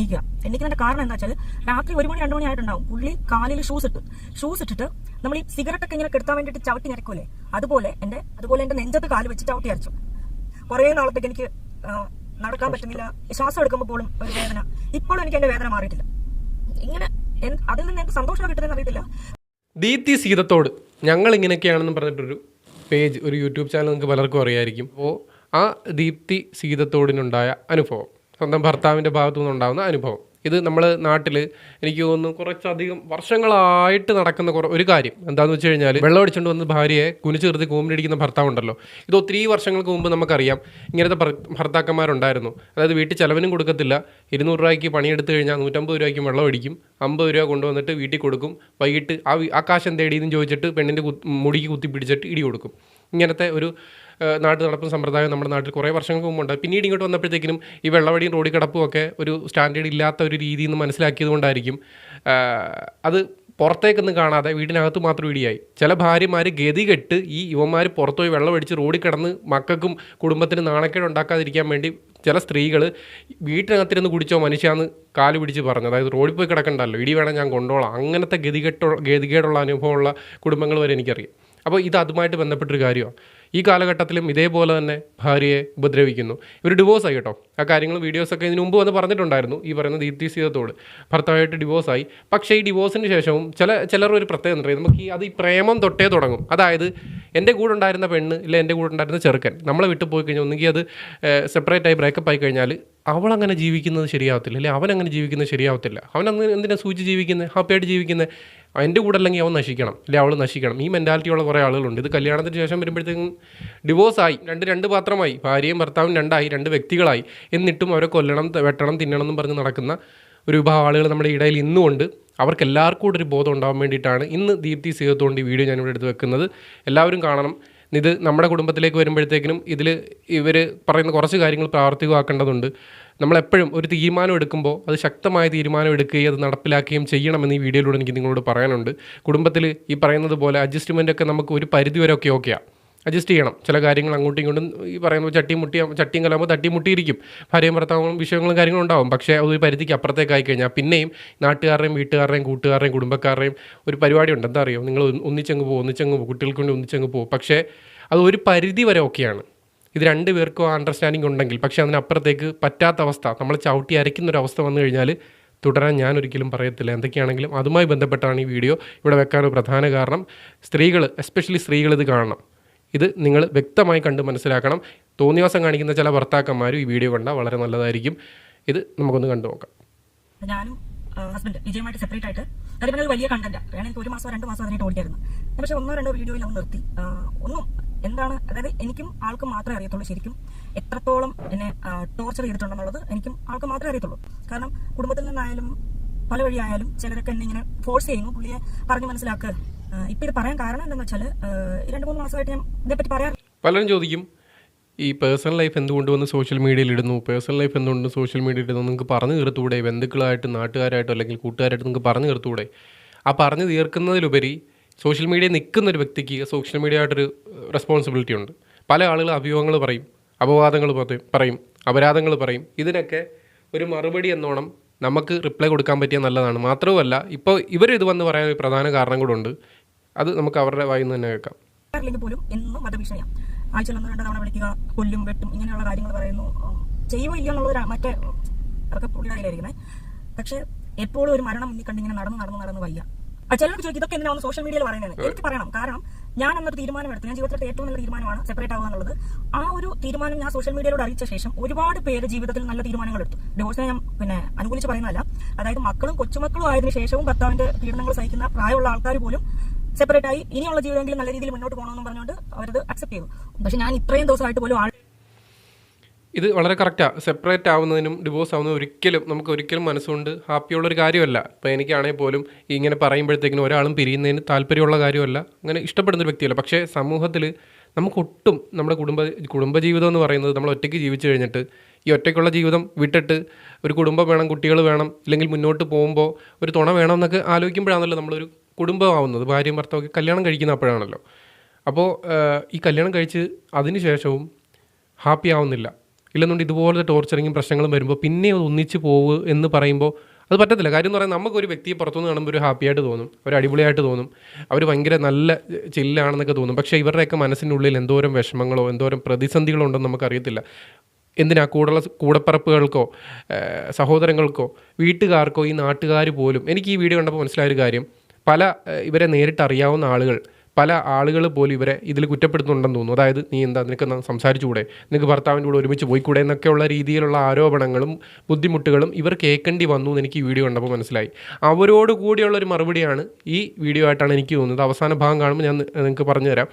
എണീക്കുക എണീക്കുന്നതിന്റെ കാരണം എന്താ വെച്ചാൽ രാത്രി ഒരു മണി രണ്ടു മണി ആയിട്ടുണ്ടാവും. പുള്ളി കാലിൽ ഷൂസ് ഇട്ട് ഷൂസ് ഇട്ടിട്ട് നമ്മൾ ഈ സിഗരറ്റ് ഒക്കെ ഇങ്ങനെ കെടുത്താൻ വേണ്ടിയിട്ട് ചവിട്ടി ഞരക്കൂലേ? അതുപോലെ എന്റെ അതുപോലെ എന്റെ നെഞ്ചത്ത് കാൽ വെച്ച് ചവിട്ടി അരച്ചു കുറേ നാളത്തേക്ക് എനിക്ക് നടക്കാൻ പറ്റുന്നില്ല. ശ്വാസം എടുക്കുമ്പോൾ പോലും ഒരു വേദന. ഇപ്പോഴും എനിക്ക് എന്റെ വേദന മാറിയിട്ടില്ല. ഇങ്ങനെ അതിൽ നിന്ന് എനിക്ക് സന്തോഷം കിട്ടുന്നതെന്ന് അറിയത്തില്ല. ദീപ്തി സീതത്തോട് ഞങ്ങൾ ഇങ്ങനെയൊക്കെയാണെന്ന് പറഞ്ഞിട്ടൊരു പേജ് ഒരു യൂട്യൂബ് ചാനൽ നിങ്ങൾക്ക് പലർക്കും അറിയായിരിക്കും. അപ്പോൾ ആ ദീപ്തി സീതത്തോടിനുണ്ടായ അനുഭവം. സ്വന്തം ഭർത്താവിന്റെ ഭാഗത്തു നിന്നുണ്ടാകുന്ന അനുഭവം. ഇത് നമ്മൾ നാട്ടിൽ എനിക്ക് തോന്നുന്നു കുറച്ചധികം വർഷങ്ങളായിട്ട് നടക്കുന്ന ഒരു കാര്യം. എന്താണെന്ന് വെച്ച് കഴിഞ്ഞാൽ വെള്ളം അടിച്ചുകൊണ്ട് വന്ന് ഭാര്യയെ കുനിച്ച് കൃതി കൂമ്പിനടിക്കുന്ന ഭർത്താവുണ്ടല്ലോ. ഇത് ഒത്തിരി വർഷങ്ങൾക്ക് മുമ്പ് നമുക്കറിയാം. ഇങ്ങനത്തെ ഭർ- ഭർത്താക്കന്മാരുണ്ടായിരുന്നു. അതായത് വീട്ടിൽ ചിലവിനും കൊടുക്കത്തില്ല. ഇരുന്നൂറ് രൂപയ്ക്ക് പണിയെടുത്ത് കഴിഞ്ഞാൽ നൂറ്റമ്പത് രൂപയ്ക്ക് വെള്ളം അടിക്കും. അമ്പത് രൂപ കൊണ്ടുവന്നിട്ട് വീട്ടിൽ കൊടുക്കും. വൈകിട്ട് ആ ആ കാശ് എന്തേടിയെന്ന് ചോദിച്ചിട്ട് പെണ്ണിന്റെ മുടിക്ക് കുത്തി പിടിച്ചിട്ട് ഇടി കൊടുക്കും. ഇങ്ങനത്തെ ഒരു നാട്ടു നടപ്പും സമ്പ്രദായം നമ്മുടെ നാട്ടിൽ കുറേ വർഷങ്ങൾക്ക് മുമ്പുണ്ട്. പിന്നീട് ഇങ്ങോട്ട് വന്നപ്പോഴത്തേക്കിനും ഈ വെള്ളവടിയും റോഡി കിടപ്പും ഒക്കെ ഒരു സ്റ്റാൻഡേർഡ് ഇല്ലാത്ത ഒരു രീതി എന്ന് മനസ്സിലാക്കിയത് കൊണ്ടായിരിക്കും. അത് പുറത്തേക്കൊന്നും കാണാതെ വീടിനകത്ത് മാത്രം ഇടിയായി. ചില ഭാര്യമാർ ഗതി കെട്ട് ഈ യുവന്മാർ പുറത്തുപോയി വെള്ളമടിച്ച് റോഡിൽ കിടന്ന് മക്കൾക്കും കുടുംബത്തിന് നാണക്കേട് ഉണ്ടാക്കാതിരിക്കാൻ വേണ്ടി ചില സ്ത്രീകൾ വീട്ടിനകത്തിരുന്ന് കുടിച്ചോ മനുഷ്യാന്ന് കാൽ പിടിച്ച് പറഞ്ഞു. അതായത് റോഡിൽ പോയി കിടക്കണ്ടല്ലോ ഇടി വേണം ഞാൻ കൊണ്ടോളാം. അങ്ങനത്തെ ഗതികെട്ടോ ഗതികേടുള്ള അനുഭവമുള്ള കുടുംബങ്ങൾ വരെ എനിക്കറിയാം. അപ്പോൾ ഇത് അതുമായിട്ട് ബന്ധപ്പെട്ടൊരു കാര്യമാണ്. ഈ കാലഘട്ടത്തിലും ഇതേപോലെ തന്നെ ഭാര്യയെ ഉപദ്രവിക്കുന്നു. ഇവർ ഡിവോഴ്സ് ആയി കേട്ടോ. ആ കാര്യങ്ങൾ വീഡിയോസൊക്കെ ഇതിനു മുമ്പ് വന്ന് പറഞ്ഞിട്ടുണ്ടായിരുന്നു ഈ പറയുന്ന ദീപ്തി സീതത്തോട് ഭർത്താവായിട്ട് ഡിവോഴ്സായി പക്ഷേ ഈ ഡിവോഴ്സിന് ശേഷവും ചില ചിലർ ഒരു പ്രത്യേകത ഉണ്ട് നമുക്ക് ഈ അത് ഈ പ്രേമം തൊട്ടേ തുടങ്ങും. അതായത് എന്റെ കൂടെ ഉണ്ടായിരുന്ന പെണ്ണ് ഇല്ല എന്റെ കൂടെ ഉണ്ടായിരുന്ന ചെറുക്കൻ നമ്മളെ വിട്ടു പോയി കഴിഞ്ഞാൽ ഒന്നുകിൽ അത് സെപ്പറേറ്റ് ആയി ബ്രേക്കപ്പ് ആയി കഴിഞ്ഞാൽ അവൾ അങ്ങനെ ജീവിക്കുന്നത് ശരിയാവത്തില്ല. അല്ലെ? അവൻ അങ്ങനെ ജീവിക്കുന്നത് ശരിയാവത്തില്ല. അവൻ എന്തിനാണ് എന്തിനാ സൂചി ജീവിക്കുന്നത് ഹാപ്പിയായിട്ട് ജീവിക്കുന്നത് എന്റെ കൂടെ അല്ലെങ്കിൽ അവൻ നശിക്കണം അല്ലെ അവൾ നശിക്കണം. ഈ മെന്റാലിറ്റിയുള്ള കുറേ ആളുകളുണ്ട്. ഇത് കല്യാണത്തിന് ശേഷം വരുമ്പോഴത്തേക്കും ഡിവോഴ്സ് ആയി. രണ്ട് രണ്ട് പാത്രമായി. ഭാര്യയും ഭർത്താവും രണ്ടായി രണ്ട് വ്യക്തികളായി. എന്നിട്ടും അവരെ കൊല്ലണം വെട്ടണം തിന്നണം എന്നും പറഞ്ഞ് നടക്കുന്ന ഒരു വിഭാഗം ആളുകൾ നമ്മുടെ ഇടയിൽ ഇന്നുമുണ്ട്. അവർക്ക് എല്ലാവർക്കും കൂടെ ഒരു ബോധം ഉണ്ടാവാൻ വേണ്ടിയിട്ടാണ് ഇന്ന് ദീപ്തി സീതത്തോണ്ട് ഈ വീഡിയോ ഞാനിവിടെ എടുത്ത് വെക്കുന്നത്. എല്ലാവരും കാണണം. ഇത് നമ്മുടെ കുടുംബത്തിലേക്ക് വരുമ്പോഴത്തേക്കിനും ഇതിൽ ഇവർ പറയുന്ന കുറച്ച് കാര്യങ്ങൾ പ്രാവർത്തികമാക്കേണ്ടതുണ്ട്. നമ്മളെപ്പോഴും ഒരു തീരുമാനം എടുക്കുമ്പോൾ അത് ശക്തമായ തീരുമാനം എടുക്കുകയും അത് നടപ്പിലാക്കുകയും ചെയ്യണമെന്ന് ഈ വീഡിയോയിലൂടെ എനിക്ക് നിങ്ങളോട് പറയാനുണ്ട്. കുടുംബത്തിൽ ഈ പറയുന്നത് പോലെ അഡ്ജസ്റ്റ്മെന്റ് ഒക്കെ നമുക്ക് ഒരു പരിധി വരെ ഒക്കെ ഓക്കെയാണ് അഡ്ജസ്റ്റ് ചെയ്യണം. ചില കാര്യങ്ങൾ അങ്ങോട്ടും ഇങ്ങോട്ടും ഈ പറയുമ്പോൾ ചട്ടി മുട്ടി ചട്ടിയും കലാകുമ്പോൾ തട്ടി മുട്ടിയിരിക്കും. ഭാര്യയും ഭർത്താവും വിഷയങ്ങളും കാര്യങ്ങളും ഉണ്ടാവും. പക്ഷേ അത് ഒരു പരിധിക്ക് അപ്പുറത്തേക്കായി കഴിഞ്ഞാൽ പിന്നെയും നാട്ടുകാരുടെയും വീട്ടുകാരുടെയും കൂട്ടുകാരുടെയും കുടുംബക്കാരുടെയും ഒരു പരിപാടി ഉണ്ട് എന്താ അറിയോ? നിങ്ങൾ ഒന്നിച്ചങ്ങ് പോകും ഒന്നിച്ചങ്ങ് പോകും കുട്ടികൾക്ക് വേണ്ടി ഒന്നിച്ചങ്ങ് പോകും. പക്ഷേ അത് ഒരു പരിധി വരെ ഓക്കെയാണ് ഇത് രണ്ട് പേർക്കും അണ്ടർസ്റ്റാൻഡിങ് ഉണ്ടെങ്കിൽ പക്ഷേ അതിനപ്പുറത്തേക്ക് പറ്റാത്ത അവസ്ഥ. നമ്മൾ ചവിട്ടി അരയ്ക്കുന്ന ഒരു അവസ്ഥ വന്നു കഴിഞ്ഞാൽ തുടരാൻ ഞാൻ ഒരിക്കലും പറയത്തില്ല. എന്തൊക്കെയാണെങ്കിലും അതുമായി ബന്ധപ്പെട്ടാണ് ഈ വീഡിയോ ഇവിടെ വെക്കാനൊരു പ്രധാന കാരണം. സ്ത്രീകൾ എസ്പെഷ്യലി സ്ത്രീകൾ ഇത് കാണണം. ഇത് നിങ്ങൾ വ്യക്തമായി കണ്ട് മനസ്സിലാക്കണം. തോന്നിവാസം കാണിക്കുന്ന ചില ഭർത്താക്കന്മാരും ഈ വീഡിയോ കണ്ടാൽ വളരെ നല്ലതായിരിക്കും. ഇത് നമുക്കൊന്ന് കണ്ടു നോക്കാം ഞാനും ഹസ്ബൻഡ് വിജയമായിട്ട് സെപ്പറേറ്റ് ആയിട്ട് ഒരു വലിയ കണ്ടന്റ് വേണമെങ്കിൽ എനിക്ക് ഒരു മാസം രണ്ട് മാസം അതിനായിട്ട് ഓടിക്കായിരുന്നു. പക്ഷേ ഒന്നോ രണ്ടോ വീഡിയോയിൽ അവൻ നിർത്തി. ഒന്നും എന്താണ് അതായത് എനിക്കും ആൾക്കും മാത്രമേ അറിയത്തുള്ളൂ ശരിക്കും എത്രത്തോളം എന്നെ ടോർച്ചർ ചെയ്തിട്ടുണ്ടെന്നുള്ളത് എനിക്കും ആൾക്ക് മാത്രമേ അറിയത്തുള്ളൂ. കാരണം കുടുംബത്തിൽ നിന്നായാലും പല വഴിയായാലും ചിലരൊക്കെ എന്നെ ഇങ്ങനെ ഫോഴ്സ് ചെയ്യുന്നു. പുള്ളിയെ പറഞ്ഞ് മനസ്സിലാക്കുക. ഇപ്പൊ ഇത് പറയാൻ കാരണം എന്താണെന്ന് വെച്ചാൽ രണ്ട് മൂന്ന് മാസമായിട്ട് ഞാൻ ഇതേപ്പറ്റി പറയാറ് പലരും ചോദിക്കും ഈ പേഴ്സണൽ ലൈഫ് എന്തുകൊണ്ട് വന്ന് സോഷ്യൽ മീഡിയയിൽ ഇടുന്നു? പേഴ്സണൽ ലൈഫ് എന്തുകൊണ്ട് സോഷ്യൽ മീഡിയയിൽ ഇടുന്നു? നിങ്ങൾക്ക് പറഞ്ഞു തീർത്തൂടെ ബന്ധുക്കളായിട്ട് നാട്ടുകാരായിട്ടോ അല്ലെങ്കിൽ കൂട്ടുകാരായിട്ട് നിങ്ങൾക്ക് പറഞ്ഞു തീർത്തൂടെ ആ പറഞ്ഞു തീർക്കുന്നതിലുപരി സോഷ്യൽ മീഡിയ നിൽക്കുന്ന ഒരു വ്യക്തിക്ക് സോഷ്യൽ മീഡിയ ആയിട്ടൊരു റെസ്പോൺസിബിലിറ്റി ഉണ്ട്. പല ആളുകൾ അഭിയോഗങ്ങൾ പറയും അപവാദങ്ങൾ പറയും- അപരാധങ്ങൾ പറയും. ഇതിനൊക്കെ ഒരു മറുപടി എന്നോണം നമുക്ക് റിപ്ലൈ കൊടുക്കാൻ പറ്റിയ നല്ലതാണ്. മാത്രവുമല്ല ഇപ്പോൾ ഇവർ ഇത് വന്ന് പറയാൻ ഒരു പ്രധാന കാരണം കൂടെ ഉണ്ട്. അത് നമുക്ക് അവരുടെ വായിന്ന് തന്നെ കേൾക്കാം. എന്നും ആഴ്ചയിൽ ഒന്ന് രണ്ട് തവണ വിളിക്കുക കൊല്ലും വെട്ടും ഇങ്ങനെയുള്ള കാര്യങ്ങൾ പറയുന്നു. ചെയ്യുമോ ഇല്ല എന്നുള്ളത് മറ്റേ അതൊക്കെ പുള്ളിയായിരിക്കുന്നത് പക്ഷെ എപ്പോഴും ഒരു മരണം മുന്നിൽ കണ്ട് ഇങ്ങനെ നടന്ന് നടന്ന് നടന്ന് വയ്യ. ചിലർക്ക് ചോദിക്കും ഇതൊക്കെ എന്തിനാണ് സോഷ്യൽ മീഡിയയിൽ പറയുന്നത് എനിക്ക് പറയണം. കാരണം ഞാൻ എന്നൊരു തീരുമാനമെടുത്തു. ഞാൻ ജീവിതത്തിൽ ഏറ്റവും നല്ല തീരുമാനമാണ് സെപ്പറേറ്റ് ആവുക എന്നുള്ളത്. ആ ഒരു തീരുമാനം ഞാൻ സോഷ്യൽ മീഡിയയിലൂടെ അറിയിച്ച ശേഷം ഒരുപാട് പേര് ജീവിതത്തിൽ നല്ല തീരുമാനങ്ങൾ എടുത്തു ഡിവോഴ്സിനെ ഞാൻ പിന്നെ അനുകൂലിച്ച് പറയുന്നതല്ല. അതായത് മക്കളും കൊച്ചുമക്കളും ആയതിനു ശേഷവും ഭർത്താവിന്റെ പീഡനങ്ങൾ സഹിക്കുന്ന പ്രായമുള്ള ആൾക്കാർ പോലും സെപ്പറേറ്റ് ആയി ഇനിയുള്ള ജീവിതമെങ്കിലും നല്ല രീതിയിൽ മുന്നോട്ട് പോകണമെന്ന് പറഞ്ഞുകൊണ്ട് അവരത് അക്സെപ്റ്റ് ചെയ്തു. പക്ഷെ ഞാൻ ഇത്രയും ദിവസമായിട്ട് പോലും ആൾ ഇത് വളരെ കറക്റ്റാണ് സെപ്പറേറ്റ് ആവുന്നതിനും ഡിവോഴ്സ് ആവുന്നതിനും ഒരിക്കലും നമുക്ക് ഒരിക്കലും മനസ്സുകൊണ്ട് ഹാപ്പിയുള്ളൊരു കാര്യമല്ല. ഇപ്പോൾ എനിക്കാണെങ്കിൽ പോലും ഇങ്ങനെ പറയുമ്പോഴത്തേക്കിനും ഒരാളും പിരിയുന്നതിന് താല്പര്യമുള്ള കാര്യമല്ല. അങ്ങനെ ഇഷ്ടപ്പെടുന്ന ഒരു വ്യക്തിയല്ല. പക്ഷേ സമൂഹത്തിൽ നമുക്ക് ഒട്ടും നമ്മുടെ കുടുംബ കുടുംബജീവിതം എന്ന് പറയുന്നത് നമ്മൾ ഒറ്റയ്ക്ക് ജീവിച്ചു കഴിഞ്ഞിട്ട് ഈ ഒറ്റയ്ക്കുള്ള ജീവിതം വിട്ടിട്ട് ഒരു കുടുംബം വേണം കുട്ടികൾ വേണം ഇല്ലെങ്കിൽ മുന്നോട്ട് പോകുമ്പോൾ ഒരു തുണ വേണം എന്നൊക്കെ ആലോചിക്കുമ്പോഴാണല്ലോ നമ്മളൊരു കുടുംബമാവുന്നത് ഭാര്യയും ഭർത്താവൊക്കെ കല്യാണം കഴിക്കുന്ന അപ്പോഴാണല്ലോ. അപ്പോൾ ഈ കല്യാണം കഴിച്ച് അതിന് ശേഷവും ഹാപ്പി ആവുന്നില്ല. ഇല്ലെന്നുണ്ട് ഇതുപോലത്തെ ടോർച്ചറിങ്ങും പ്രശ്നങ്ങളും വരുമ്പോൾ പിന്നെ ഒന്നിച്ച് പോവുക എന്ന് പറയുമ്പോൾ അത് പറ്റത്തില്ല. കാര്യം എന്ന് പറയുന്നത് നമുക്കൊരു വ്യക്തിയെ പുറത്തുനിന്ന് കാണുമ്പോൾ ഒരു ഹാപ്പിയായിട്ട് തോന്നും ഒരു അടിപൊളിയായിട്ട് തോന്നും അവർ ഭയങ്കര നല്ല ചില്ലാണെന്നൊക്കെ തോന്നും. പക്ഷേ ഇവരുടെയൊക്കെ മനസ്സിനുള്ളിൽ എന്തോരം വിഷമങ്ങളോ എന്തോരം പ്രതിസന്ധികളോ ഉണ്ടെന്ന് നമുക്കറിയത്തില്ല. എന്തിനാ കൂടുള്ള കൂടപ്പറപ്പുകൾക്കോ സഹോദരങ്ങൾക്കോ വീട്ടുകാർക്കോ ഈ നാട്ടുകാർ പോലും എനിക്ക് ഈ വീഡിയോ കണ്ടപ്പോൾ മനസ്സിലായൊരു കാര്യം. പല ഇവരെ നേരിട്ട് അറിയാവുന്ന ആളുകൾ പല ആളുകൾ പോലും ഇവരെ ഇതിൽ കുറ്റപ്പെടുത്തുന്നുണ്ടെന്ന് തോന്നുന്നു. അതായത് നീ എന്താ നിനക്ക് സംസാരിച്ചുകൂടെ? നിനക്ക് ഭർത്താവിന്റെ കൂടെ ഒരുമിച്ച് പോയിക്കൂടെ? എന്നൊക്കെയുള്ള രീതിയിലുള്ള ആരോപണങ്ങളും ബുദ്ധിമുട്ടുകളും ഇവർ കേൾക്കേണ്ടി വന്നു എന്ന് എനിക്ക് ഈ വീഡിയോ കണ്ടപ്പോൾ മനസ്സിലായി. അവരോട് കൂടിയുള്ള ഒരു മറുപടിയാണ് ഈ വീഡിയോ ആയിട്ടാണ് എനിക്ക് തോന്നുന്നത്. അവസാന ഭാഗം കാണുമ്പോൾ ഞാൻ നിങ്ങൾക്ക് പറഞ്ഞു തരാം.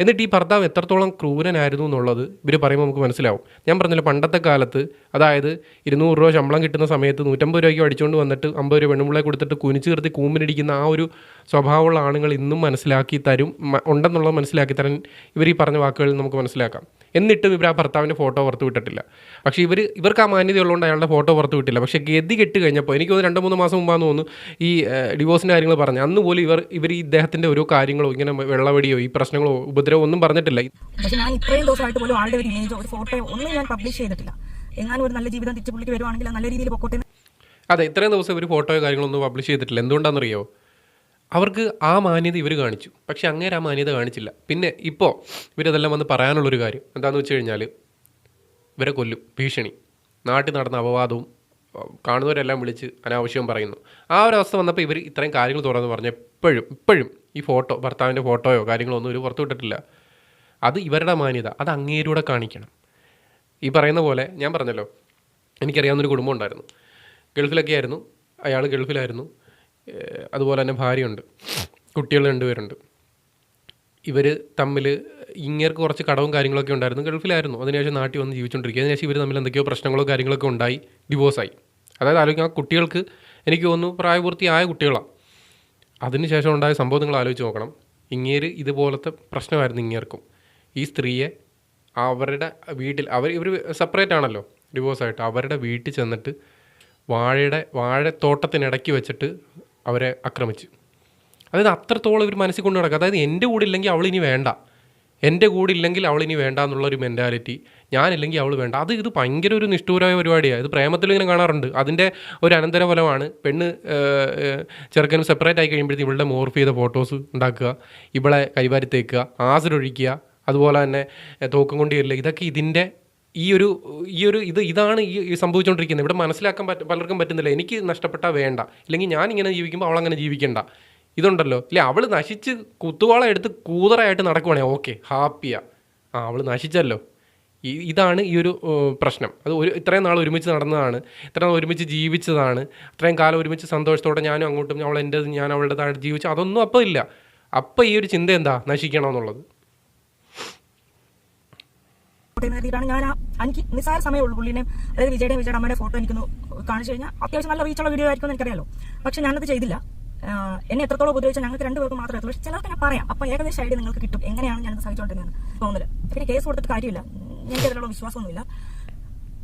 എന്നിട്ട് ഈ ഭർത്താവ് എത്രത്തോളം ക്രൂരനായിരുന്നു എന്നുള്ളത് ഇവർ പറയുമ്പോൾ നമുക്ക് മനസ്സിലാവും. ഞാൻ പറഞ്ഞില്ല പണ്ടത്തെ കാലത്ത് അതായത് ഇരുന്നൂറ് രൂപ ശമ്പളം കിട്ടുന്ന സമയത്ത് നൂറ്റമ്പത് രൂപയ്ക്ക് അടിച്ചുകൊണ്ട് വന്നിട്ട് അമ്പത് രൂപ പെണ്ണുമ്പിളെ കൊടുത്തിട്ട് കുനിച്ചു നിർത്തി കൂമ്പിനിടിക്കുന്ന ആ ഒരു സ്വഭാവമുള്ള ആണുങ്ങൾ ഇന്നും മനസ്സിലാക്കി തരും. ഉണ്ടെന്നുള്ളത് മനസ്സിലാക്കി തരാൻ ഇവർ ഈ പറഞ്ഞ വാക്കുകളിൽ നമുക്ക് മനസ്സിലാക്കാം. എന്നിട്ടും ഇവർ ആ ഭർത്താവിന്റെ ഫോട്ടോ പുറത്ത് വിട്ടിട്ടില്ല. പക്ഷേ ഇവർ ഇവർക്ക് ആ മാന്യത ഉള്ളതുകൊണ്ട് അയാളുടെ ഫോട്ടോ പുറത്ത് വിട്ടില്ല. പക്ഷേ ഗതി കെട്ട് കഴിഞ്ഞപ്പോൾ എനിക്ക് തോന്നുന്നു രണ്ട് മൂന്ന് മാസം മുമ്പാന്ന് തോന്നുന്നു ഈ ഡിവോഴ്സിന്റെ കാര്യങ്ങൾ പറഞ്ഞു. അന്ന് പോലും ഇവർ ഇവർ ഈ ഇദ്ദേഹത്തിന്റെ ഓരോ കാര്യങ്ങളോ ഇങ്ങനെ വെള്ളവടിയോ ഈ പ്രശ്നങ്ങളോ ഉപദ്രവോ ഒന്നും പറഞ്ഞിട്ടില്ല. പക്ഷെ ഞാൻ ഇത്രയും ദിവസമായിട്ട് പോലും ആളുടെ ഒരു ഇമേജോ ഒരു ഫോട്ടോയോ ഒന്നും ഞാൻ പബ്ലിഷ് ചെയ്തിട്ടില്ല. എങ്ങാനും ഒരു നല്ല ജീവിതം തിരിച്ചു പുള്ളിക്ക് വരുവാണെങ്കിൽ നല്ല രീതിയിൽ പൊക്കോട്ടെ അതെ ഇത്രയും ദിവസം ഇവർ ഫോട്ടോയോ കാര്യങ്ങളൊന്നും പബ്ലിഷ് ചെയ്തിട്ടില്ല. എന്തുകൊണ്ടാണെന്നറിയോ അവർക്ക് ആ മാന്യത ഇവർ കാണിച്ചു. പക്ഷേ അങ്ങേരെ ആ മാന്യത കാണിച്ചില്ല. പിന്നെ ഇപ്പോൾ ഇവരതെല്ലാം വന്ന് പറയാനുള്ളൊരു കാര്യം എന്താണെന്ന് വെച്ച് കഴിഞ്ഞാൽ ഇവരെ കൊല്ലും. ഭീഷണി. നാട്ടിൽ നടന്ന അപവാദവും കാണുന്നവരെല്ലാം വിളിച്ച് അനാവശ്യവും പറയുന്നു. ആ ഒരു അവസ്ഥ വന്നപ്പോൾ ഇവർ ഇത്രയും കാര്യങ്ങൾ തുറന്ന് പറഞ്ഞു എപ്പോഴും ഇപ്പോഴും ഈ ഫോട്ടോ ഭർത്താവിന്റെ ഫോട്ടോയോ കാര്യങ്ങളോ ഒന്നും ഇവർ പുറത്തുവിട്ടിട്ടില്ല അത് ഇവരുടെ മാന്യത. അത് അങ്ങേരൂടെ കാണിക്കണം. ഈ പറയുന്ന പോലെ ഞാൻ പറഞ്ഞല്ലോ എനിക്കറിയാവുന്നൊരു കുടുംബം ഉണ്ടായിരുന്നു. ഗൾഫിലൊക്കെ ആയിരുന്നു. അയാൾ ഗൾഫിലായിരുന്നു. അതുപോലെ തന്നെ ഭാര്യയുണ്ട്. കുട്ടികൾ രണ്ടുപേരുണ്ട്. ഇവർ തമ്മിൽ ഇങ്ങേർക്ക് കുറച്ച് കടവും കാര്യങ്ങളൊക്കെ ഉണ്ടായിരുന്നു. ഗൾഫിലായിരുന്നു. അതിനുശേഷം നാട്ടിൽ വന്ന് ജീവിച്ചുകൊണ്ടിരിക്കുക അതിനുശേഷം ഇവർ തമ്മിൽ എന്തൊക്കെയോ പ്രശ്നങ്ങളോ കാര്യങ്ങളൊക്കെ ഉണ്ടായി. ഡിവോഴ്സായി. അതായത് ആലോചിക്കുക ആ കുട്ടികൾക്ക് എനിക്ക് തോന്നുന്നു പ്രായപൂർത്തിയായ കുട്ടികളാണ്. അതിനുശേഷം ഉണ്ടായ സംഭവം നിങ്ങൾ ആലോചിച്ച് നോക്കണം. ഇങ്ങേര് ഇതുപോലത്തെ പ്രശ്നമായിരുന്നു ഇങ്ങേർക്കും. ഈ സ്ത്രീയെ അവരുടെ വീട്ടിൽ അവർ ഇവർ സെപ്പറേറ്റ് ആണല്ലോ ഡിവോഴ്സായിട്ട് അവരുടെ വീട്ടിൽ ചെന്നിട്ട് വാഴയുടെ വാഴത്തോട്ടത്തിനിടയ്ക്ക് വെച്ചിട്ട് അവരെ ആക്രമിച്ച്. അതായത് അത്രത്തോളം ഒരു മനസ്സിൽ കൊണ്ട് നടക്കുക. അതായത് എന്റെ കൂടെ ഇല്ലെങ്കിൽ അവൾ ഇനി വേണ്ട. എന്റെ കൂടെ ഇല്ലെങ്കിൽ അവൾ ഇനി വേണ്ട എന്നുള്ളൊരു മെന്റാലിറ്റി ഞാനില്ലെങ്കിൽ അവൾ വേണ്ട. അത് ഇത് ഭയങ്കര ഒരു നിഷ്ഠൂരമായ പരിപാടിയാണ് ഇത് പ്രേമത്തിൽ ഇങ്ങനെ കാണാറുണ്ട്. അതിന്റെ ഒരു അനന്തരഫലമാണ്. പെണ്ണ് ചെറുക്കനും സെപ്പറേറ്റ് ആയി കഴിയുമ്പോഴത്തേക്കും ഇവളുടെ മോർഫ് ചെയ്ത ഫോട്ടോസ് ഉണ്ടാക്കുക. ഇവളെ കൈവാരി തേക്കുക. ആസിഡൊഴിക്കുക അതുപോലെ തന്നെ തോക്കം കൊണ്ടുവരില്ല കൊണ്ട് വരില്ല ഇതൊക്കെ ഇതിന്റെ ഈ ഒരു ഈ ഒരു ഇത് ഇതാണ് ഈ സംഭവിച്ചുകൊണ്ടിരിക്കുന്നത് ഇവിടെ മനസ്സിലാക്കാൻ പറ്റ പലർക്കും പറ്റുന്നില്ല. എനിക്ക് നഷ്ടപ്പെട്ടാൽ വേണ്ട. ഇല്ലെങ്കിൽ ഞാൻ ഇങ്ങനെ ജീവിക്കുമ്പോൾ അവളങ്ങനെ ജീവിക്കണ്ട. ഇതുണ്ടല്ലോ. ഇല്ല? അവൾ നശിച്ച് കുത്തുവാള എടുത്ത് കൂതറായിട്ട് നടക്കുവാണേ. ഓക്കെ ഹാപ്പിയാ. ആ അവൾ നശിച്ചല്ലോ. ഇതാണ് ഈ ഒരു പ്രശ്നം. അത് ഒരു ഇത്രയും നാൾ ഒരുമിച്ച് നടന്നതാണ്. ഇത്രയും നാൾ ഒരുമിച്ച് ജീവിച്ചതാണ്. അത്രയും കാലം ഒരുമിച്ച് സന്തോഷത്തോടെ ഞാനും അങ്ങോട്ടും അവൾ എന്റെ ഞാൻ അവളുടെ താഴെ ജീവിച്ചു അതൊന്നും അപ്പോൾ ഇല്ല. അപ്പോൾ ഈ ഒരു ചിന്ത എന്താ? നശിക്കണമെന്നുള്ളത് എന്ന് കരുതിയിട്ടാണ് ഞാൻ എനിക്ക് നിസ്സാര സമയമുള്ളൂ പുള്ളിനെ അതായത് വിജയുടെ വിജയുടെ അമ്മയുടെ ഫോട്ടോ എനിക്ക് കാണിച്ചു കഴിഞ്ഞാൽ അത്യാവശ്യം നല്ല റീച്ചുള്ള വീഡിയോ ആയിരിക്കും എന്ന് എനിക്കറിയാലോ. പക്ഷെ ഞാനത് ചെയ്തില്ല. എന്നെ എത്രത്തോളം ഉപദ്രവിച്ചാൽ ഞങ്ങൾക്ക് രണ്ടുപേർക്ക് മാത്രമേ എത്തുള്ളൂ. പക്ഷെ ചിലർക്ക് പറയാം അപ്പോൾ ഏകദേശം ഐഡിയ നിങ്ങൾക്ക് കിട്ടും. എങ്ങനെയാണ് ഞാനത് സഹിച്ചുകൊണ്ടിരുന്നത് തോന്നുന്നില്ല പിന്നെ കേസ് കൊടുത്തിട്ട് കാര്യമില്ല. എനിക്ക് അതിലുള്ള വിശ്വാസമൊന്നുമില്ല.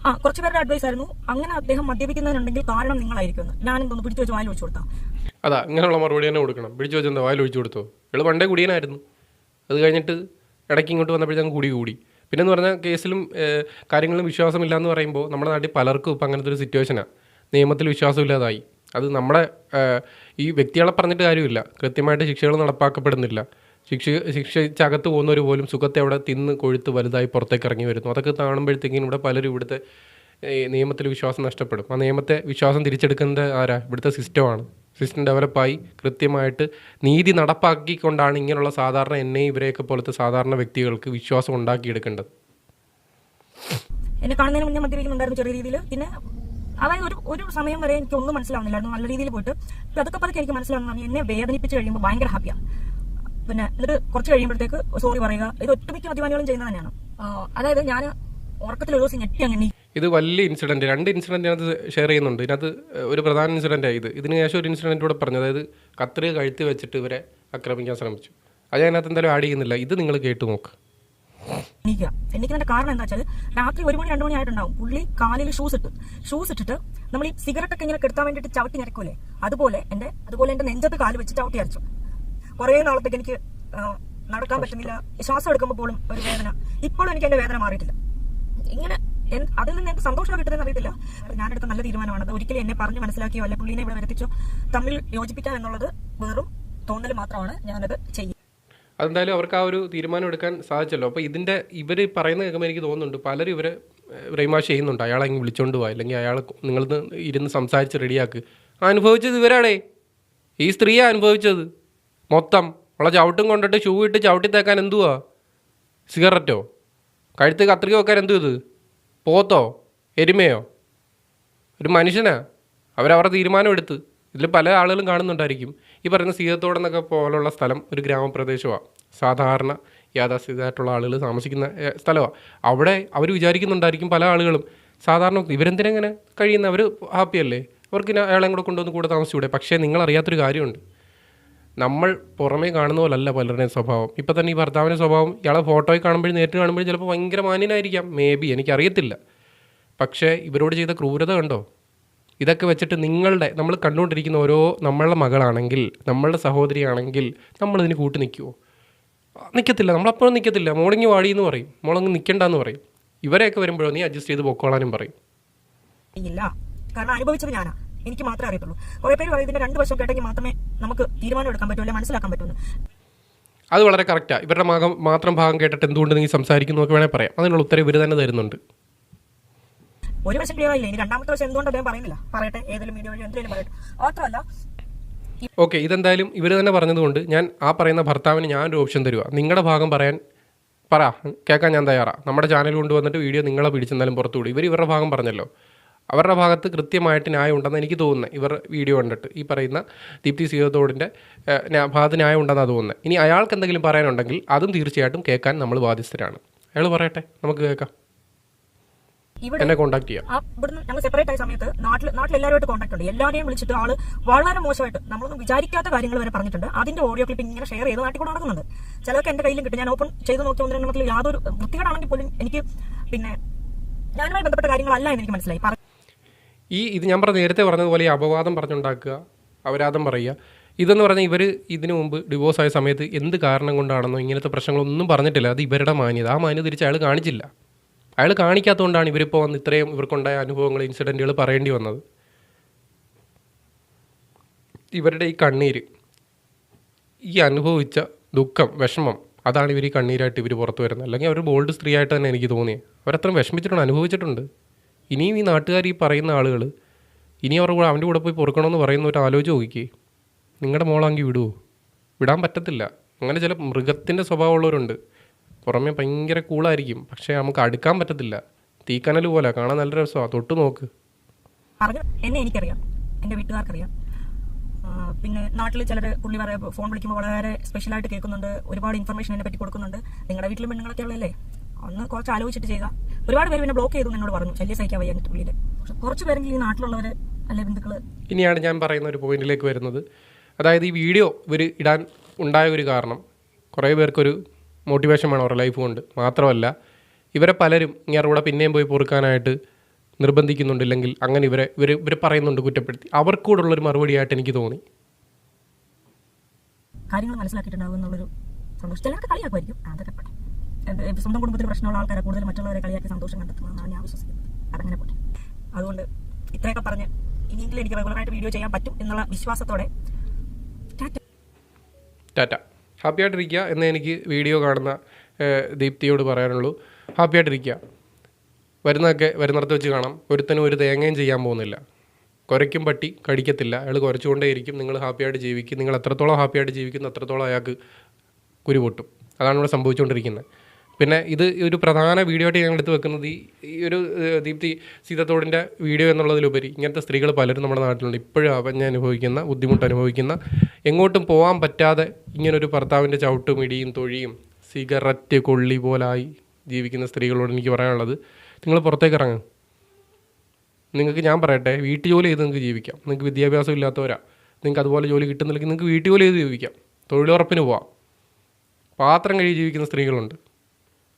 ആ കുറച്ച് പേരുടെ അഡ്വൈസ് ആയിരുന്നു. അങ്ങനെ അദ്ദേഹം മദ്യപിക്കുന്നതിനുണ്ടെങ്കിൽ കാരണം നിങ്ങളായിരിക്കും ഞാനും തോന്നുന്നു പിടിച്ചു വെച്ച് വായിൽ വെച്ച് കൊടുത്താ. അതാ അങ്ങനെയുള്ള മറുപടി തന്നെ കൊടുക്കണം. പിടിച്ചു വെച്ചെന്താ വായിൽ ഒഴിച്ചു കൊടുത്തോ? ഇവൾ പണ്ടേ കുടിയനായിരുന്നു. അത് കഴിഞ്ഞിട്ട് ഇടയ്ക്ക് ഇങ്ങോട്ട് വന്നപ്പോഴത്തേക്കും കൂടി കൂടി. പിന്നെ എന്ന് പറഞ്ഞാൽ കേസിലും കാര്യങ്ങളിലും വിശ്വാസമില്ല എന്ന് പറയുമ്പോൾ നമ്മുടെ നാട്ടിൽ പലർക്കും ഇപ്പം അങ്ങനത്തെ ഒരു സിറ്റുവേഷനാണ് നിയമത്തിൽ വിശ്വാസമില്ലാതായി. അത് നമ്മുടെ ഈ വ്യക്തികളെ പറഞ്ഞിട്ട് കാര്യമില്ല. കൃത്യമായിട്ട് ശിക്ഷകൾ നടപ്പാക്കപ്പെടുന്നില്ല. ശിക്ഷ ശിക്ഷിച്ചകത്ത് പോകുന്നവർ പോലും സുഖത്തെ അവിടെ തിന്ന് കൊഴുത്ത് വലുതായി പുറത്തേക്ക് ഇറങ്ങി വരുന്നു. അതൊക്കെ കാണുമ്പോഴത്തേക്കും ഇവിടെ പലരും ഇവിടുത്തെ നിയമത്തിൽ വിശ്വാസം നഷ്ടപ്പെടും. ആ നിയമത്തെ വിശ്വാസം തിരിച്ചെടുക്കുന്നത് ആരാ? ഇവിടുത്തെ സിസ്റ്റമാണ്. സിസ്റ്റം ഡെവലപ്പായി കൃത്യമായിട്ട് നീതി നടപ്പാക്കിക്കൊണ്ടാണ് ഇങ്ങനെയുള്ള സാധാരണ എന്നെ ഇവരെയൊക്കെ പോലത്തെ സാധാരണ വ്യക്തികൾക്ക് വിശ്വാസം ഉണ്ടാക്കിയെടുക്കേണ്ടത്. എന്നെ കാണുന്നതിന് മുന്നേ മദ്യപിക്കുന്നുണ്ടായിരുന്നു ചെറിയ രീതിയിൽ. പിന്നെ അതായത് ഒരു ഒരു സമയം വരെ എനിക്ക് ഒന്നും മനസ്സിലാവുന്നില്ലായിരുന്നു നല്ല രീതിയിൽ പോയിട്ട് അതൊക്കെ പതുക്കെ എനിക്ക് മനസ്സിലാവുന്ന എന്നെ വേദനിപ്പിച്ച് കഴിയുമ്പോൾ ഭയങ്കര ഹാപ്പിയാണ് പിന്നെ എന്നിട്ട് കുറച്ച് കഴിയുമ്പോഴത്തേക്ക് സോറി പറയുക. ഇത് ഒട്ടുമിക്ക മദ്യപാനികളും ചെയ്യുന്നത് തന്നെയാണ്. അതായത് ഞാൻ ഉറക്കത്തിൽ ഒരു ദിവസം ഞെട്ടി അങ്ങനെ ഇത് വലിയ ഇൻസിഡന്റ് രണ്ട് ഇൻസിഡന്റ് ഇതിനകത്ത് ഷെയർ ചെയ്യുന്നുണ്ട്. ഇതിനകത്ത് ഒരു പ്രധാന ഇൻസിഡന്റായി ഇത്. ഇതിന് ശേഷം ഒരു ഇൻസിഡന്റ് കൂടെ പറഞ്ഞു. അതായത് കത്രി കഴുത്തി വെച്ചിട്ട് ഇവരെ ആക്രമിക്കാൻ ശ്രമിച്ചു. അത് അതിനകത്ത് എന്തായാലും ആഡ് ചെയ്യുന്നില്ല. ഇത് നിങ്ങൾ കേട്ട് നോക്ക്. എനിക്ക് എണീക്കുന്നതിന്റെ കാരണം എന്താ വെച്ചാൽ രാത്രി ഒരു മണി രണ്ടു മണി ആയിട്ടുണ്ടാവും. പുള്ളി കാലിൽ ഷൂസ് ഇട്ട്. ഷൂസ് ഇട്ടിട്ട് നമ്മൾ ഈ സിഗരറ്റ് ഒക്കെ ഇങ്ങനെ കെടുത്താൻ വേണ്ടിയിട്ട് ചവിട്ടി നിരക്കൂലേ അതുപോലെ എന്റെ അതുപോലെ എന്റെ നെഞ്ചത്ത് കാൽ വെച്ച് ചവിട്ടി അരച്ചു കുറേ നാളത്തേക്ക് എനിക്ക് നടക്കാൻ പറ്റുന്നില്ല. ശ്വാസം എടുക്കുമ്പോൾ പോലും ഒരു വേദന. ഇപ്പോഴും എനിക്ക് എന്റെ വേദന മാറിയിട്ടില്ല. ഇങ്ങനെ അതിൽ നിന്ന് എനിക്ക് സന്തോഷം കിട്ടുന്നത് അറിയത്തില്ല. ഞാനെടുത്ത നല്ല തീരുമാനമാണ്. അത് ഒരിക്കലും എന്നെ പറഞ്ഞ് മനസ്സിലാക്കിയോ അല്ലെ പുള്ളിനെ ഇവിടെ വരുത്തിച്ചോ. തമ്മിൽ യോജിപ്പിക്കാം എന്നുള്ളത് വെറും തോന്നൽ മാത്രമാണ് ഞാനത് ചെയ്യും അതെന്തായാലും അവർക്ക് ആ ഒരു തീരുമാനം എടുക്കാൻ സാധിച്ചല്ലോ. അപ്പോൾ ഇതിന്റെ ഇവർ പറയുന്ന കേൾക്കുമ്പോൾ എനിക്ക് തോന്നുന്നുണ്ട് പലരും ഇവരെ റൈമാഷ് ചെയ്യുന്നുണ്ട്. അയാളെ അങ്ങ് വിളിച്ചോണ്ട് പോവാ. അല്ലെങ്കിൽ അയാൾ നിങ്ങൾ ഇരുന്ന് സംസാരിച്ച് റെഡിയാക്ക്. അനുഭവിച്ചത് ഇവരാണേ. ഈ സ്ത്രീയെ അനുഭവിച്ചത്. മൊത്തം. അവളെ ചവിട്ടും കൊണ്ടിട്ട് ഷൂ ഇട്ട് ചവിട്ടി തേക്കാൻ എന്തുവാ? സിഗരറ്റോ? കഴുത്ത് കത്രിക വെക്കാൻ എന്തു ഇത്? പോത്തോ എരുമയോ? ഒരു മനുഷ്യനാ. അവരവരുടെ തീരുമാനമെടുത്ത്. ഇതിൽ പല ആളുകളും കാണുന്നുണ്ടായിരിക്കും. ഈ പറയുന്ന സീതത്തോടെന്നൊക്കെ പോലുള്ള സ്ഥലം ഒരു ഗ്രാമപ്രദേശമാണ് സാധാരണ യാഥാസ്ഥിതമായിട്ടുള്ള ആളുകൾ താമസിക്കുന്ന സ്ഥലമാണ് അവിടെ അവർ വിചാരിക്കുന്നുണ്ടായിരിക്കും പല ആളുകളും. സാധാരണ ഇവരെന്തിനെങ്ങനെ കഴിയുന്ന? അവർ ഹാപ്പിയല്ലേ? അവർക്ക് അയാളെ കൂടെ കൊണ്ടുവന്ന് കൂടെ താമസിച്ചൂടെ? പക്ഷേ നിങ്ങൾ അറിയാത്തൊരു കാര്യമുണ്ട്. നമ്മൾ പുറമേ കാണുന്ന പോലല്ല പലരുടെയും സ്വഭാവം. ഇപ്പം തന്നെ ഈ ഭർത്താവിന്റെ സ്വഭാവം ഇയാളെ ഫോട്ടോയിൽ കാണുമ്പോൾ നേരിട്ട് കാണുമ്പോൾ ചിലപ്പോൾ ഭയങ്കര മാന്യനായിരിക്കാം. മേ ബി എനിക്കറിയത്തില്ല. പക്ഷേ ഇവരോട് ചെയ്ത ക്രൂരത കണ്ടോ? ഇതൊക്കെ വെച്ചിട്ട് നിങ്ങളുടെ നമ്മൾ കണ്ടുകൊണ്ടിരിക്കുന്ന ഓരോ നമ്മളുടെ മകളാണെങ്കിൽ നമ്മളുടെ സഹോദരിയാണെങ്കിൽ നമ്മളിതിന് കൂട്ടി നിൽക്കുമോ നിൽക്കത്തില്ല നമ്മളപ്പോഴും നിൽക്കത്തില്ല മോളിങ്ങി വാടി എന്ന് പറയും. മോളങ്ങ് നിൽക്കണ്ടെന്ന് പറയും. ഇവരെയൊക്കെ വരുമ്പോഴോ നീ അഡ്ജസ്റ്റ് ചെയ്ത് പൊക്കോളാനും പറയും. കാരണം അനുഭവിച്ചത് ഞാനാ. എനിക്ക് മാത്രമേ അറിയത്തുള്ളൂ. കുറേ പേര് പറയും ഇതിന്റെ രണ്ട് വശം കേട്ടെങ്കിൽ മാത്രമേ നമുക്ക് തീരുമാനം എടുക്കാൻ പറ്റുള്ളൂ മനസ്സിലാക്കാൻ പറ്റുള്ളൂ അത് വളരെ കറക്റ്റാണ് ഇവരുടെ മകം മാത്രം ഭാഗം കേട്ടിട്ട് എന്തുകൊണ്ട് നീ സംസാരിക്കുന്നു എന്നൊക്കെ വേണേൽ പറയാം. അതിനുള്ള ഉത്തരം ഇവർ തന്നെ തരുന്നുണ്ട്. ഒരു വശം ക്ലിയർ ആയില്ല? ഇനി രണ്ടാമത്തെ വശം എന്തുകൊണ്ട് അദ്ദേഹം പറയുന്നില്ല? പറയട്ടെ ഏതെങ്കിലും വീഡിയോ വഴി എന്തെങ്കിലും പറയട്ടെ. മാത്രമല്ല ഓക്കെ ഇതെന്തായാലും ഇവർ തന്നെ പറഞ്ഞതുകൊണ്ട് ഞാൻ ആ പറയുന്ന ഭർത്താവിന് ഞാനൊരു ഓപ്ഷൻ തരുക നിങ്ങളുടെ ഭാഗം പറയാൻ പറ കേൾക്കാൻ ഞാൻ തയ്യാറാണ് നമ്മുടെ ചാനൽ കൊണ്ടുവന്നിട്ട് വീഡിയോ നിങ്ങളെ പിടിച്ചെന്നാലും പുറത്തുവിടും. ഇവർ ഇവരുടെ ഭാഗം പറഞ്ഞല്ലോ. അവരുടെ ഭാഗത്ത് കൃത്യമായിട്ട് ന്യായം ഉണ്ടെന്ന് എനിക്ക് തോന്നുന്നത് ഇവർ വീഡിയോ കണ്ടിട്ട് ഈ പറയുന്ന ദീപ്തി സീതത്തോടിന്റെ ഭാഗത്ത് ന്യായം ഉണ്ടെന്നാണ് തോന്നുന്നത് ഇനി അയാൾക്ക് എന്തെങ്കിലും പറയാനുണ്ടെങ്കിൽ അതും തീർച്ചയായിട്ടും കേൾക്കാൻ നമ്മൾ ബാധ്യസ്ഥരാണ്. അയാൾ പറയട്ടെ നമുക്ക് കേൾക്കാം. എന്നെ കോൺടാക്ട് ചെയ്യാം. ഇവിടുന്ന് ഞങ്ങൾ സെപ്പറേറ്റ് ആയ സമയത്ത് നാട്ടിൽ നാട്ടിൽ എല്ലാവരുമായിട്ട് കോൺടാക്ട് ഉണ്ട്. എല്ലാവരെയും വിളിച്ചിട്ട് ആൾ വളരെ മോശമായിട്ട് നമ്മളൊന്നും വിചാരിക്കാത്ത കാര്യങ്ങൾ വരെ പറഞ്ഞിട്ടുണ്ട്. അതിന്റെ ഓഡിയോ ക്ലിപ്പ് ഇങ്ങനെ ഷെയർ ചെയ്ത് നാട്ടിൽ കൂടെ നടക്കുന്നുണ്ട്. ചിലർക്ക് എന്റെ കയ്യിലും കിട്ടും. ഞാൻ ഓപ്പൺ ചെയ്ത് നോക്കി ഒന്ന് രണ്ടെണ്ണത്തിൽ യാതൊരു വൃത്തികേടാണെങ്കിൽ പോലും എനിക്ക് പിന്നെ ഞാനുമായി ബന്ധപ്പെട്ട കാര്യങ്ങളല്ല എന്ന് എനിക്ക് മനസ്സിലായി. ഈ ഇത് ഞാൻ പറഞ്ഞ നേരത്തെ പറഞ്ഞതുപോലെ ഈ അപവാദം പറഞ്ഞുണ്ടാക്കുക അപരാധം പറയുക ഇതെന്ന് പറഞ്ഞാൽ ഇവർ ഇതിനു മുമ്പ് ഡിവോഴ്സ് ആയ സമയത്ത് എന്ത് കാരണം കൊണ്ടാണെന്നോ ഇങ്ങനത്തെ പ്രശ്നങ്ങളൊന്നും പറഞ്ഞിട്ടില്ല. അത് ഇവരുടെ മാന്യത. ആ മാന്യത തിരിച്ച് അയാൾ കാണിച്ചില്ല. അയാൾ കാണിക്കാത്തതുകൊണ്ടാണ് ഇവരിപ്പോൾ വന്ന് ഇത്രയും ഇവർക്കുണ്ടായ അനുഭവങ്ങൾ ഇൻസിഡന്റുകൾ പറയേണ്ടി വന്നത്. ഇവരുടെ ഈ കണ്ണീര് ഈ അനുഭവിച്ച ദുഃഖം വിഷമം അതാണ് ഇവർ ഈ കണ്ണീരായിട്ട് ഇവർ പുറത്തു വരുന്നത്. അല്ലെങ്കിൽ അവർ ബോൾഡ് സ്ത്രീ ആയിട്ട് തന്നെ എനിക്ക് തോന്നിയത് അവരത്രയും വിഷമിച്ചിട്ടുണ്ട് അനുഭവിച്ചിട്ടുണ്ട്. ഇനിയും ഈ നാട്ടുകാർ ഈ പറയുന്ന ആളുകൾ ഇനി അവരുടെ കൂടെ അവന്റെ കൂടെ പോയി പൊറുക്കണമെന്ന് പറയുന്ന ഒരു ആലോചിച്ച് നോക്കിക്കേ. നിങ്ങളുടെ മോളാങ്കി വിടുവോ? വിടാൻ പറ്റത്തില്ല. അങ്ങനെ ചില മൃഗത്തിന്റെ സ്വഭാവമുള്ളവരുണ്ട്. പുറമേ ഭയങ്കര കൂളായിരിക്കും. പക്ഷേ നമുക്ക് അടുക്കാൻ പറ്റത്തില്ല. തീക്കനൽ പോലെ. കാണാൻ നല്ല രസമാണ് തൊട്ട് നോക്ക്. എന്നെ എനിക്കറിയാം. എന്റെ വീട്ടുകാർക്കറിയാം. പിന്നെ നാട്ടിൽ ചിലർ പുള്ളി പറയാ ഫോൺ വിളിക്കുമ്പോൾ വളരെ സ്പെഷ്യലായിട്ട് കേൾക്കുന്നുണ്ട്. ഒരുപാട് ഇൻഫർമേഷൻ എന്നെ പറ്റി കൊടുക്കുന്നുണ്ട്. നിങ്ങളുടെ വീട്ടിലും പെണ്ണുങ്ങളൊക്കെ ഉള്ളതല്ലേ? ഒന്ന് കുറച്ച് ആലോചിച്ചിട്ട് ചെയ്യുക ഒരുപാട് പേര് പിന്നെ ബ്ലോക്ക് ചെയ്തു എന്നോട് പറഞ്ഞു. ശല്യം സഹിക്കാൻ വയ്യ എന്നിട്ട് പക്ഷെ കുറച്ച് പേരെങ്കിലും ഈ നാട്ടിലുള്ളവര് അല്ലെ ബന്ധുക്കൾ? ഇനിയാണ് ഞാൻ പറയുന്ന ഒരു പോയിന്റിലേക്ക് വരുന്നത്. അതായത് ഈ വീഡിയോ ഇവർ ഇടാൻ ഉണ്ടായ ഒരു കാരണം കുറേ പേർക്കൊരു മോട്ടിവേഷൻ വേണം അവരുടെ ലൈഫ് കൊണ്ട്. മാത്രമല്ല ഇവരെ പലരും ഇങ്ങനെ കൂടെ പിന്നെയും പോയി പൊറുക്കാനായിട്ട് നിർബന്ധിക്കുന്നുണ്ട് ഇല്ലെങ്കിൽ അങ്ങനെ ഇവരെ ഇവർ ഇവർ പറയുന്നുണ്ട് കുറ്റപ്പെടുത്തി. അവർക്കൂടുള്ളൊരു മറുപടിയായിട്ട് എനിക്ക് തോന്നി. കാര്യങ്ങൾ മനസ്സിലാക്കിയിട്ടുണ്ടാവും എന്നുള്ളൊരു സന്തോഷം. ചിലർക്ക് കളിയാക്കുമായിരിക്കും. അതൊക്കെ സ്വന്തം കുടുംബത്തിൽ പ്രശ്നമുള്ള ആൾക്കാരെ കൂടുതൽ മറ്റുള്ളവരെ കളിയാക്കി സന്തോഷം കണ്ടെത്തുന്നതാണ് ഞാൻ വിശ്വസിക്കുന്നത് അതങ്ങനെ പോട്ടെ. അതുകൊണ്ട് ഇത്രയൊക്കെ പറഞ്ഞ് ഇനിയെങ്കിലും എനിക്ക് റെഗുലറായിട്ട് വീഡിയോ ചെയ്യാൻ പറ്റും എന്നുള്ള വിശ്വാസത്തോടെ ടാറ്റ. ടാറ്റ. ഹാപ്പി ആയിട്ടിരിക്കുക എന്ന് എനിക്ക് വീഡിയോ കാണുന്ന ദീപ്തിയോട് പറയാനുള്ളൂ. ഹാപ്പി ആയിട്ടിരിക്കുക വരുന്നതൊക്കെ വരുന്നിടത്ത് വെച്ച് കാണാം. ഒരുത്തനും ഒരു തേങ്ങയും ചെയ്യാൻ പോകുന്നില്ല. കുരയ്ക്കും പട്ടി കടിക്കത്തില്ല. അയാൾ കുരച്ചുകൊണ്ടേയിരിക്കും. നിങ്ങൾ ഹാപ്പിയായിട്ട് ജീവിക്കും. നിങ്ങൾ എത്രത്തോളം ഹാപ്പിയായിട്ട് ജീവിക്കുന്നു അത്രത്തോളം അയാൾക്ക് കുരു പൊട്ടും അതാണ് ഇവിടെ സംഭവിച്ചുകൊണ്ടിരിക്കുന്നത്. പിന്നെ ഇത് ഒരു പ്രധാന വീഡിയോ ആയിട്ട് ഞങ്ങൾ എടുത്ത് വെക്കുന്നത് ഈ ഒരു ദീപ്തി സീതത്തോടിന്റെ വീഡിയോ എന്നുള്ളതിലുപരി ഇങ്ങനത്തെ സ്ത്രീകൾ പലരും നമ്മുടെ നാട്ടിലുണ്ട്. ഇപ്പോഴും അവഞ്ഞ അനുഭവിക്കുന്ന ബുദ്ധിമുട്ട് അനുഭവിക്കുന്ന എങ്ങോട്ടും പോകാൻ പറ്റാതെ ഇങ്ങനൊരു ഭർത്താവിന്റെ ചവിട്ടും ഇടിയും തൊഴിയും സിഗരറ്റ് കൊള്ളി പോലായി ജീവിക്കുന്ന സ്ത്രീകളോട് എനിക്ക് പറയാനുള്ളത് നിങ്ങൾ പുറത്തേക്ക് ഇറങ്ങും. നിങ്ങൾക്ക് ഞാൻ പറയട്ടെ വീട്ടു ജോലി ചെയ്ത് നിങ്ങൾക്ക് ജീവിക്കാം. നിങ്ങൾക്ക് വിദ്യാഭ്യാസം ഇല്ലാത്തവരാ. നിങ്ങൾക്ക് അതുപോലെ ജോലി കിട്ടുന്നില്ലെങ്കിൽ നിങ്ങൾക്ക് വീട്ടു ജോലി ചെയ്ത് ജീവിക്കാം. തൊഴിലുറപ്പിന് പോവാം. പാത്രം കഴുകി ജീവിക്കുന്ന സ്ത്രീകളുണ്ട്.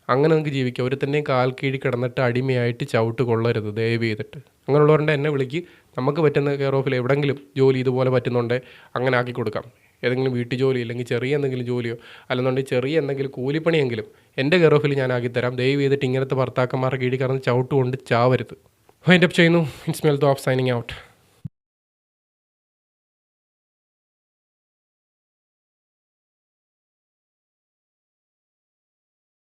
അങ്ങനെ നിങ്ങൾക്ക് ജീവിക്കാം. ഒരുത്തന്റെയും കാൽ കീഴി കിടന്നിട്ട് അടിമയായിട്ട് ചവിട്ട് കൊള്ളരുത്. ദയവ് ചെയ്തിട്ട്. അങ്ങനെയുള്ളവരുടെ എന്നെ വിളിക്ക്. നമുക്ക് പറ്റുന്ന കെയർ ഓഫിൽ എവിടെങ്കിലും ജോലി ഇതുപോലെ പറ്റുന്നുണ്ട് അങ്ങനെ ആക്കി കൊടുക്കാം. ഏതെങ്കിലും വീട്ടു ജോലി അല്ലെങ്കിൽ ചെറിയ എന്തെങ്കിലും ജോലിയോ അല്ലെന്നുണ്ടെങ്കിൽ ചെറിയ എന്തെങ്കിലും കൂലിപ്പണിയെങ്കിലും എന്റെ കെയർ ഓഫിൽ ഞാൻ ആക്കിത്തരാം തരാം. ദയവ് ചെയ്തിട്ട് ഇങ്ങനത്തെ ഭർത്താക്കന്മാരുടെ കീഴിൽ കറന്ന് ചവിട്ട് കൊണ്ട് ചാവരുത് വൈൻഡപ്പ് ചെയ്യുന്നു. It's Mel of signing out